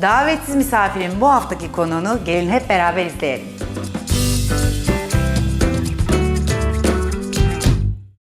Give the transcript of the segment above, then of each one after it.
Davetsiz misafirin bu haftaki konuğunu gelin hep beraber izleyelim.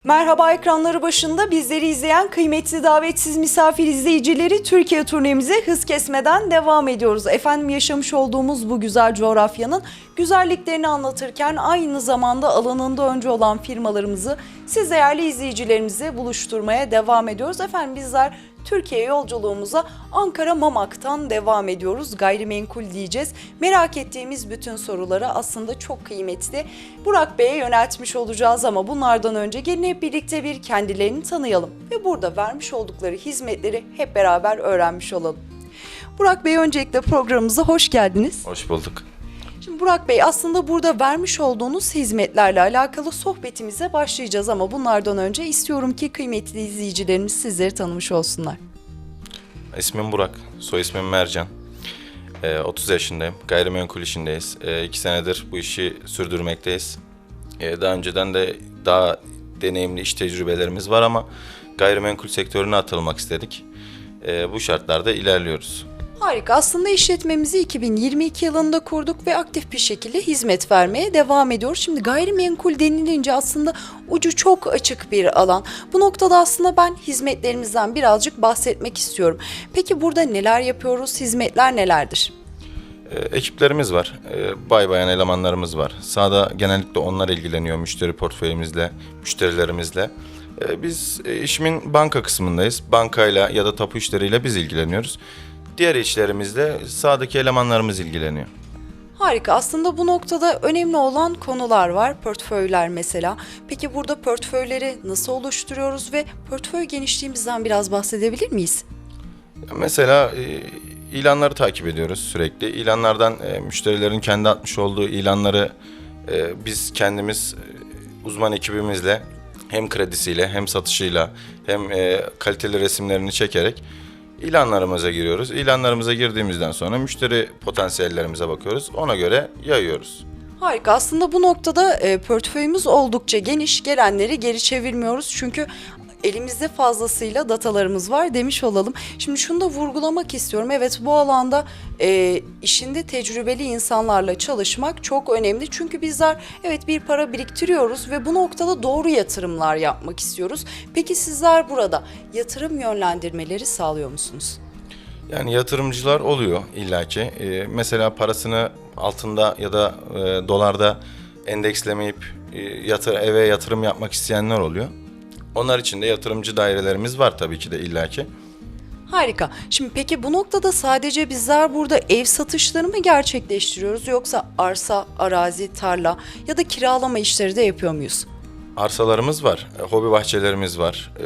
Merhaba ekranları başında bizleri izleyen kıymetli davetsiz misafir izleyicileri Türkiye turnemize hız kesmeden devam ediyoruz. Efendim yaşamış olduğumuz bu güzel coğrafyanın güzelliklerini anlatırken aynı zamanda alanında önce olan firmalarımızı siz değerli izleyicilerimize buluşturmaya devam ediyoruz. Efendim bizler Türkiye yolculuğumuza Ankara Mamak'tan devam ediyoruz. Gayrimenkul diyeceğiz. Merak ettiğimiz bütün soruları aslında çok kıymetli Burak Bey'e yöneltmiş olacağız ama bunlardan önce gelin hep birlikte bir kendilerini tanıyalım ve burada vermiş oldukları hizmetleri hep beraber öğrenmiş olalım. Burak Bey öncelikle programımıza hoş geldiniz. Hoş bulduk. Şimdi Burak Bey aslında burada vermiş olduğunuz hizmetlerle alakalı sohbetimize başlayacağız ama bunlardan önce istiyorum ki kıymetli izleyicilerimiz sizleri tanımış olsunlar. İsmim Burak, soy ismim Mercan. Ee, 30 yaşındayım, gayrimenkul işindeyiz. 2 senedir bu işi sürdürmekteyiz. Ee, daha önceden de daha deneyimli iş tecrübelerimiz var ama gayrimenkul sektörüne atılmak istedik. Ee, bu şartlarda ilerliyoruz. Harika. Aslında işletmemizi 2022 yılında kurduk ve aktif bir şekilde hizmet vermeye devam ediyoruz. Şimdi gayrimenkul denilince aslında ucu çok açık bir alan. Bu noktada aslında ben hizmetlerimizden birazcık bahsetmek istiyorum. Peki burada neler yapıyoruz? Hizmetler nelerdir? Ee, ekiplerimiz var, ee, bay bayan elemanlarımız var. Sahada genellikle onlar ilgileniyor müşteri portföyümüzle, müşterilerimizle. Ee, biz e, işimin banka kısmındayız. Bankayla ya da tapu işleriyle biz ilgileniyoruz. Diğer işlerimizle sahadaki elemanlarımız ilgileniyor. Harika. Aslında bu noktada önemli olan konular var. Portföyler mesela. Peki burada portföyleri nasıl oluşturuyoruz ve portföy genişliğimizden biraz bahsedebilir miyiz? Mesela e, ilanları takip ediyoruz sürekli. İlanlardan e, müşterilerin kendi atmış olduğu ilanları e, biz kendimiz uzman ekibimizle hem kredisiyle hem satışıyla hem kaliteli resimlerini çekerek ilanlarımıza giriyoruz. İlanlarımıza girdiğimizden sonra müşteri potansiyellerimize bakıyoruz. Ona göre yayıyoruz. Harika. Aslında bu noktada e, portföyümüz oldukça geniş. Gelenleri geri çevirmiyoruz. Çünkü elimizde fazlasıyla datalarımız var demiş olalım. Şimdi şunu da vurgulamak istiyorum. Evet bu alanda e, işinde tecrübeli insanlarla çalışmak çok önemli. Çünkü bizler evet bir para biriktiriyoruz ve bu noktada doğru yatırımlar yapmak istiyoruz. Peki sizler burada yatırım yönlendirmeleri sağlıyor musunuz? Yani yatırımcılar oluyor illaki. Ee, mesela parasını altında ya da e, dolarda endekslemeyip e, yatır, eve yatırım yapmak isteyenler oluyor. Onlar için de yatırımcı dairelerimiz var tabii ki de illaki. Harika. Şimdi peki bu noktada sadece bizler burada ev satışları mı gerçekleştiriyoruz yoksa arsa, arazi, tarla ya da kiralama işleri de yapıyor muyuz? Arsalarımız var, e, hobi bahçelerimiz var, e,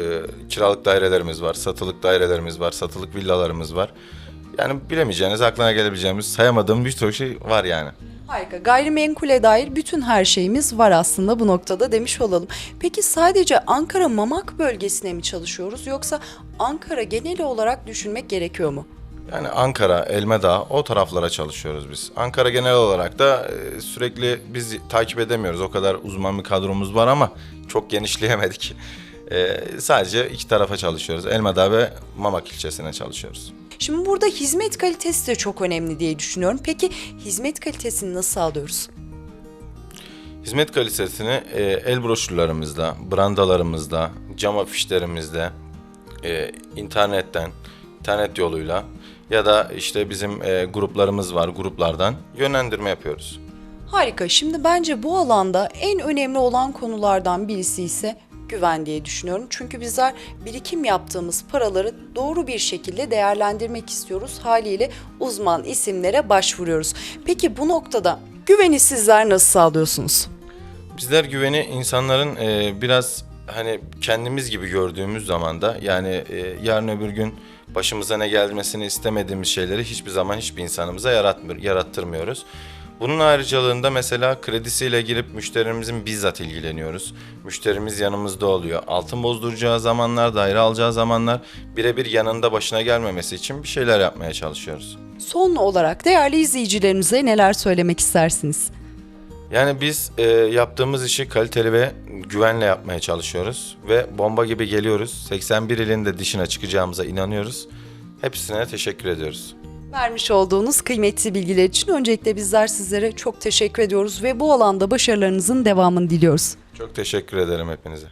kiralık dairelerimiz var, satılık dairelerimiz var, satılık villalarımız var. Yani bilemeyeceğiniz, aklına gelebileceğimiz, sayamadığım birçok şey var yani. Harika. Gayrimenkule dair bütün her şeyimiz var aslında bu noktada demiş olalım. Peki sadece Ankara Mamak bölgesine mi çalışıyoruz yoksa Ankara geneli olarak düşünmek gerekiyor mu? Yani Ankara, Elmedağ o taraflara çalışıyoruz biz. Ankara genel olarak da e, sürekli biz takip edemiyoruz. O kadar uzman bir kadromuz var ama çok genişleyemedik. E, sadece iki tarafa çalışıyoruz. Elmedağ ve Mamak ilçesine çalışıyoruz. Şimdi burada hizmet kalitesi de çok önemli diye düşünüyorum. Peki hizmet kalitesini nasıl sağlıyoruz? Hizmet kalitesini e, el broşürlerimizde, brandalarımızda, cam afişlerimizde, e, internetten, internet yoluyla ya da işte bizim e, gruplarımız var, gruplardan yönlendirme yapıyoruz. Harika. Şimdi bence bu alanda en önemli olan konulardan birisi ise güven diye düşünüyorum. Çünkü bizler birikim yaptığımız paraları doğru bir şekilde değerlendirmek istiyoruz. Haliyle uzman isimlere başvuruyoruz. Peki bu noktada güveni sizler nasıl sağlıyorsunuz? Bizler güveni insanların e, biraz hani kendimiz gibi gördüğümüz zaman da yani e, yarın öbür gün başımıza ne gelmesini istemediğimiz şeyleri hiçbir zaman hiçbir insanımıza yaratmıyor, yarattırmıyoruz. Bunun ayrıcalığında mesela kredisiyle girip müşterimizin bizzat ilgileniyoruz. Müşterimiz yanımızda oluyor. Altın bozduracağı zamanlar, daire alacağı zamanlar birebir yanında başına gelmemesi için bir şeyler yapmaya çalışıyoruz. Son olarak değerli izleyicilerimize neler söylemek istersiniz? Yani biz e, yaptığımız işi kaliteli ve güvenle yapmaya çalışıyoruz ve bomba gibi geliyoruz. 81 ilin de dışına çıkacağımıza inanıyoruz. Hepsine teşekkür ediyoruz. Vermiş olduğunuz kıymetli bilgiler için öncelikle bizler sizlere çok teşekkür ediyoruz ve bu alanda başarılarınızın devamını diliyoruz. Çok teşekkür ederim hepinize.